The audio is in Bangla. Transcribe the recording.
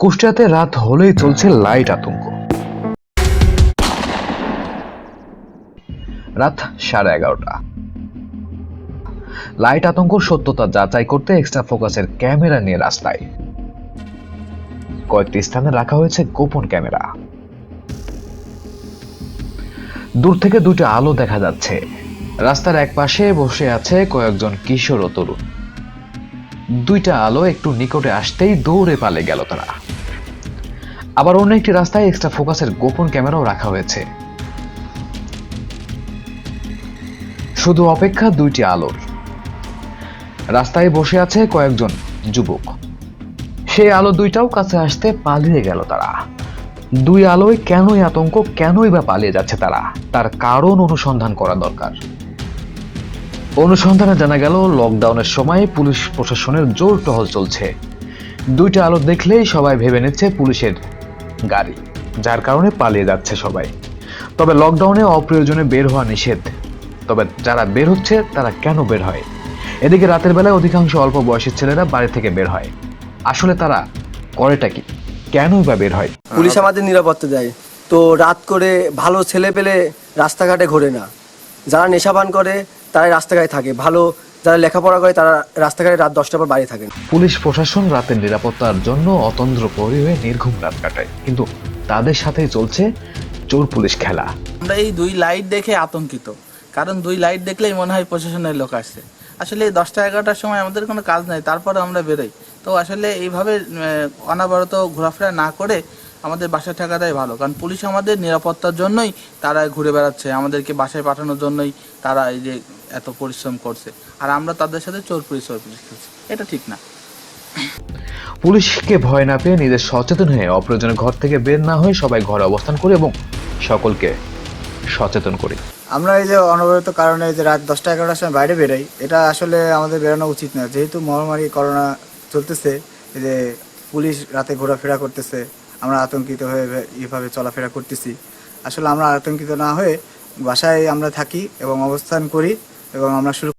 কুষ্টিয়াতে রাত হলেই চলছে লাইট আতঙ্ক। রাত সাড়ে এগারোটা। লাইট আতঙ্ক, সত্যতা যাচাই করতে এক্সট্রা ফোকাসের ক্যামেরা নিয়ে রাস্তায়। কয়েকটি স্থানে রাখা হয়েছে গোপন ক্যামেরা। দূর থেকে দুটো আলো দেখা যাচ্ছে। রাস্তার এক পাশে বসে আছে কয়েকজন কিশোর ও তরুণ। দুইটা আলো একটু নিকটে আসতেই দৌড়ে পালে গেল তারা। আবার অন্য একটি রাস্তায় এক্সট্রা ফোকাসের গোপন ক্যামেরাও রাখা হয়েছে। শুধু অপেক্ষা দুইটি আলোর। রাস্তায় বসে আছে কয়েকজন যুবক। সেই আলো দুইটাও কাছে আসতে পালিয়ে গেল তারা। দুই আলোয় কেনই আতঙ্ক, কেনই বা পালিয়ে যাচ্ছে তারা, তার কারণ অনুসন্ধান করা দরকার। অনুসন্ধানে জানা গেল লকডাউনের সময় পুলিশ প্রশাসনের জোর টহল চলছে। দুইটা আলো দেখলেই সবাই ভেবে নিচ্ছে পুলিশের গাড়ি, যার কারণে পালিয়ে যাচ্ছে সবাই। তবে লকডাউনে অপ্রয়োজনে বের হওয়া নিষেধ। তবে যারা বের হচ্ছে, তারা কেন বের হয়? এদিকে রাতের বেলায় অধিকাংশ অল্প বয়সের ছেলেরা বাড়ি থেকে বের হয়। আসলে তারা করেটা কি? কেনই বা বের হয়? পুলিশ আমাদের নিরাপত্তা দেয়। তো রাত করে ভালো ছেলে পেলে রাস্তাঘাটে ঘোরে না। যারা নেশাবান করে, তারাই রাস্তাঘাটে থাকে। ভালো যারা লেখাপড়া করে তারা রাস্তাঘাটে রাত দশটার পর বাড়ি থাকেন। পুলিশ প্রশাসন রাতের নিরাপত্তার জন্য অতন্দ্র প্রহরী হয়ে নির্ঘুম রাত কাটায়। কিন্তু তাদের সাথেই চলছে চোর পুলিশ খেলা। আমরা এই দুই লাইট দেখে আতঙ্কিত। কারণ দুই লাইট দেখলেই মনে হয় প্রশাসনের লোক আসছে। আসলে এই দশটা এগারোটার সময় আমাদের কোনো কাজ নাই তারপরে আমরা বেরোই। তো আসলে এইভাবে অনাবরত ঘোরাফেরা না করে আমাদের বাসায় থাকাটাই ভালো। কারণ পুলিশ আমাদের নিরাপত্তার জন্যই তারা ঘুরে বেড়াচ্ছে। আমাদেরকে বাসায় পাঠানোর জন্যই তারা এই যে এত পরিশ্রম করছে। আর আমরা তাদের সাথে চোর পুলিশ চোর খেলছি এটা ঠিক না। পুলিশকে ভয় না পেয়ে নিজের সচেতন হয়ে অপ্রয়োজনে ঘর থেকে বের না হয়ে সবাই ঘরে অবস্থান করি এবং সকলকে সচেতন করি। আমরা এই যে অনবরত কারণে যে রাত দশটা এগারোটার সময় বাইরে বেরোই এটা আসলে আমাদের বেরোনো উচিত না। যেহেতু মহামারী করোনা চলতেছে এই যে পুলিশ রাতে ঘোরাফেরা করতেছে আমরা আতঙ্কিত হয়ে এভাবে চলাফেরা করতেছি। আসলে আমরা আতঙ্কিত না হয়ে বাসায় আমরা থাকি এবং অবস্থান করি। এবং আমরা শুরু